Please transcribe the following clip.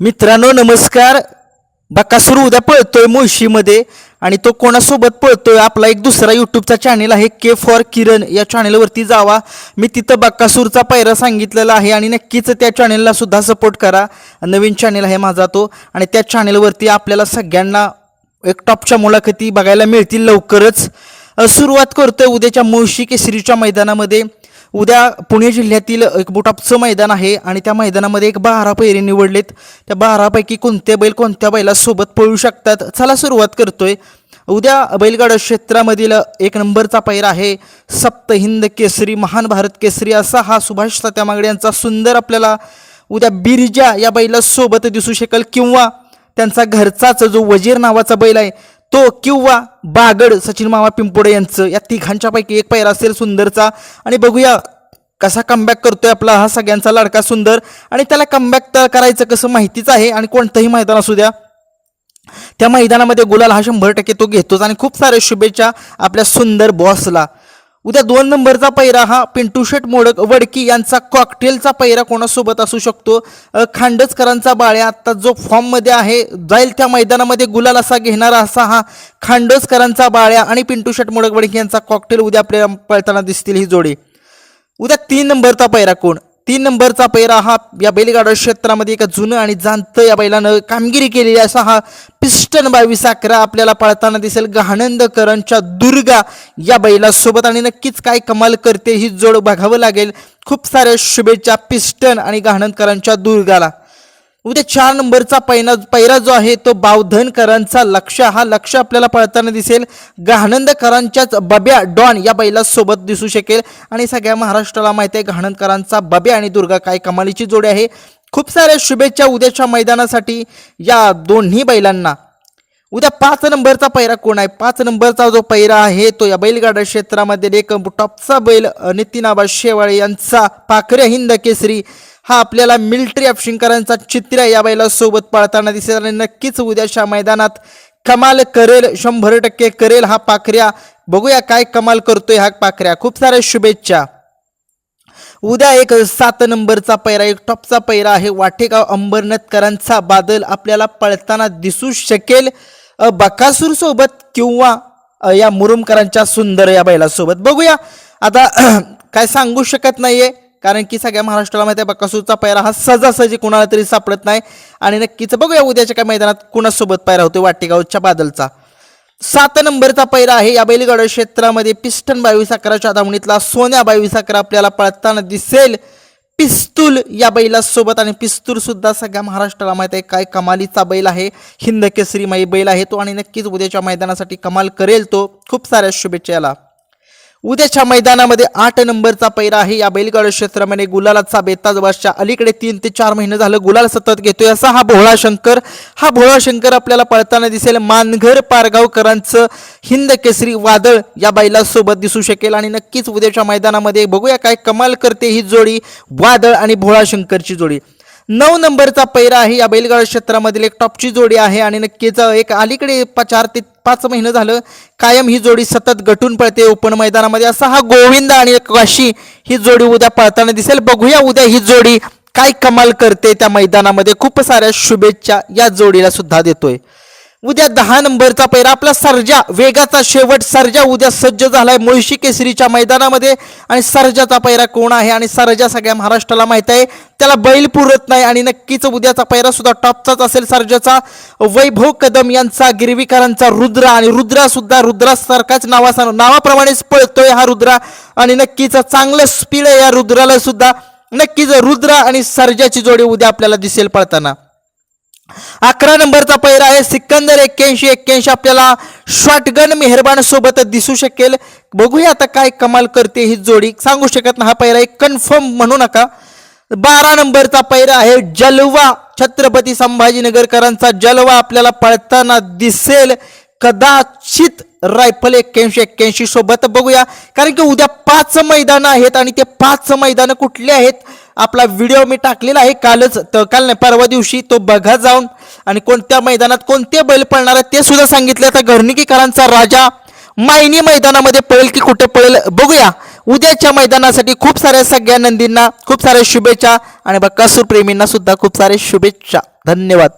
मित्रांनो नमस्कार. बकासूर उद्या पळतोय मुळशीमध्ये आणि तो कोणासोबत पळतोय आपला एक दुसरा यूट्यूबचा चॅनल आहे के फॉर किरण या चॅनलवरती जावा. मी तिथं बक्कासूरचा पायरा सांगितलेला आहे आणि नक्कीच त्या चॅनेलला सुद्धा सपोर्ट करा. नवीन चॅनल आहे माझा तो. आणि त्या चॅनलवरती आपल्याला सगळ्यांना एक टॉपच्या मुलाखती बघायला मिळतील लवकरच. सुरुवात करतोय उद्याच्या मुळशी केसरीच्या मैदानामध्ये. उद्या पुणे जिल्ह्यातील एक बोटापचं मैदान आहे आणि त्या मैदानामध्ये एक बारा पैरे निवडलेत. त्या बारापैकी कोणते बैल कोणत्या बैलासोबत पळू शकतात? चला सुरुवात करतोय. उद्या बैलगाडा क्षेत्रामधील एक नंबरचा पैरा आहे. सप्त हिंद केसरी महान भारत केसरी असा हा सुभाष तात्यामागडे यांचा सुंदर आपल्याला उद्या बिरजा या बैलासोबत दिसू शकेल किंवा त्यांचा घरचाच जो वजीर नावाचा बैल आहे तो किंवा बागड सचिन मामा पिंपोडे यांचं या तिघांच्यापैकी एक पैरा असेल सुंदरचा. आणि बघूया कसा कमबॅक करतोय आपला हा सगळ्यांचा लाडका सुंदर. आणि त्याला कमबॅक तर करायचं कसं माहितीच आहे आणि कोणतंही मैदान असू द्या. त्या मैदानामध्ये गुलाल हा शंभर टक्के तो घेतोच. आणि खूप साऱ्या शुभेच्छा आपल्या सुंदर बॉसला उद्या दोन नंबरचा पैरा हा पिंटू शेट मोडक वडकी यांचा कॉकटेलचा पैरा कोणासोबत असू शकतो? अ, खांडचकरांचा बाळ्या आता जो फॉर्ममध्ये आहे जाईल त्या मैदानामध्ये गुलाल असा घेणारा असा हा खांडोसकरांचा बाळ्या आणि पिंटू शेट मोडक वडकी यांचा कॉकटेल उद्या आपल्याला पळताना दिसतील ही जोडी. उद्या तीन नंबरचा पैरा कोण? तीन नंबरचा पैरा हा या बैलगाडा क्षेत्रामध्ये एक जुनं आणि जाणतं या बैलानं कामगिरी केलेली असा हा पिस्टन बावीस अकरा आपल्याला पळताना दिसेल. गहानंदकरांच्या दुर्गा या बैलासोबत आणि नक्कीच काय कमाल करते ही जोड बघावं लागेल. खूप साऱ्या शुभेच्छा पिस्टन आणि गहानंदकरांच्या दुर्गाला. उद्या चार नंबरचा पैना पैरा जो आहे तो बावधनकरांचा लक्ष हा लक्ष आपल्याला पळताना दिसेल. गहानंदकरांच्याच बब्या डॉन या बैलासोबत दिसू शकेल. आणि सगळ्या महाराष्ट्राला माहिती आहे गहानंदकरांचा बब्या आणि दुर्गा काय कमालीची जोडी आहे. खूप साऱ्या शुभेच्छा उद्याच्या मैदानासाठी या दोन्ही बैलांना. उद्या पाच नंबरचा पैरा कोण आहे? पाच नंबरचा जो पैरा आहे तो या बैलगाडा क्षेत्रामध्ये एक टॉपचा बैल नितीन आबा शेवाळे यांचा. पाखरे हिंद केसरी. हा आपल्याला मिलिटरी अफशिंकरांचा चित्र या बैलासोबत पळताना दिसेल आणि नक्कीच उद्याच्या मैदानात कमाल करेल शंभर टक्के करेल हा पाखऱ्या. बघूया काय कमाल करतोय हा पाखऱ्या. खूप साऱ्या शुभेच्छा. उद्या एक सात नंबरचा पैरा एक टॉपचा पैरा आहे. वाटेगाव अंबरनाथकरांचा बादल आपल्याला पळताना दिसू शकेल. बकासूर सोबत किंवा या मुरुमकरांच्या सुंदर या बैलासोबत बघूया. आता काय सांगू शकत नाहीये. कारण की सगळ्या महाराष्ट्राला माहिती आहे बकासूरचा पैरा हा सहजासहजी कुणाला तरी सापडत नाही. आणि नक्कीच बघूया उद्याच्या काय मैदानात कुणासोबत पैरा होतो वाटेगावच्या बादलचा. सात नंबरचा पैरा आहे या बैलगाड क्षेत्रामध्ये पिस्टन बावीस अकराच्या धावणीतला सोन्या बावीस अकरा आपल्याला पळताना दिसेल. पिस्तूल या बैलासोबत आणि पिस्तूल सुद्धा सगळ्या महाराष्ट्राला माहीत आहे काय कमालीचा बैल आहे. हिंद केसरी माई बैल आहे तो आणि नक्कीच उद्याच्या मैदानासाठी कमाल करेल तो. खूप साऱ्या शुभेच्छा याला. उद्याच्या मैदानामध्ये आठ नंबरचा पैरा आहे. या बैलगाड क्षेत्रामध्ये गुलालाचा बेताज वर्षा अलीकडे तीन ते चार महिने झालं गुलाल सतत घेतोय असा हा भोळा शंकर. हा भोळा शंकर आपल्याला पळताना दिसेल. मानघर पारगावकरांचं हिंद केसरी वादळ या बैलासोबत दिसू शकेल. आणि नक्कीच उद्याच्या मैदानामध्ये बघूया काय कमाल करते ही जोडी. वादळ आणि भोळा शंकरची जोडी. नऊ नंबरचा पैरा आहे. या बैलगाडा क्षेत्रामधील एक टॉपची जोडी आहे आणि नक्कीच एक अलीकडे प- चार ते पाच महिने झालं कायम ही जोडी सतत गटून पळते. ओपन मैदानामध्ये असा हा गोविंद आणि काशी ही जोडी उद्या पळताना दिसेल. बघूया उद्या ही जोडी काय कमाल करते. त्या मैदानामध्ये खूप साऱ्या शुभेच्छा या जोडीला सुद्धा देतोय. उद्या दहा नंबरचा पैरा आपला सर्जा वेगाचा शेवट सर्जा उद्या सज्ज झालाय मुळशी केसरीच्या मैदानामध्ये. आणि सर्जाचा पैरा कोण आहे? आणि सर्जा सगळ्या महाराष्ट्राला माहीत आहे. त्याला बैल पुरत नाही आणि नक्कीच उद्याचा पैरा सुद्धा टॉपचाच असेल सर्जाचा. वैभव कदम यांचा गिरवीकरांचा रुद्र आणि रुद्रा सुद्धा रुद्रासारखाच नावासा नावाप्रमाणेच पळतोय हा रुद्रा. आणि नक्कीच चांगलं स्पीड आहे या रुद्राला सुद्धा. नक्कीच रुद्रा आणि सर्जाची जोडी उद्या आपल्याला दिसेल पळताना. अकरा नंबरचा पहिरा आहे. सिकंदर एक्क्याऐंशी एक्क्याऐंशी आपल्याला शॉटगन मेहरबान सोबत दिसू शकेल. बघूया आता काय कमाल करते ही जोडी. सांगू शकत ना हा पैरा एक कन्फर्म म्हणू नका. बारा नंबरचा पैरा आहे. जलवा छत्रपती संभाजीनगरकरांचा जलवा आपल्याला पळताना दिसेल. कदाचित रायफल एक्क्याऐंशी एक्क्याऐंशी सोबत बघूया. कारण की उद्या पाच मैदानं आहेत आणि ते पाच मैदानं कुठली आहेत? आपला व्हिडिओ मी टाकलेला आहे. कालच त- काल नाही परवा दिवशी तो बघा जाऊन. आणि कोणत्या मैदानात कोणते बैल पळणार आहेत ते सुद्धा सांगितलं. तर घरणिकीकरांचा राजा मायनी मैदानामध्ये पळेल की कुठे पळेल बघूया. उद्याच्या मैदानासाठी खूप साऱ्या सगळ्या नंदींना खूप साऱ्या शुभेच्छा. आणि बक्कासूर प्रेमींना सुद्धा खूप सारे शुभेच्छा. धन्यवाद.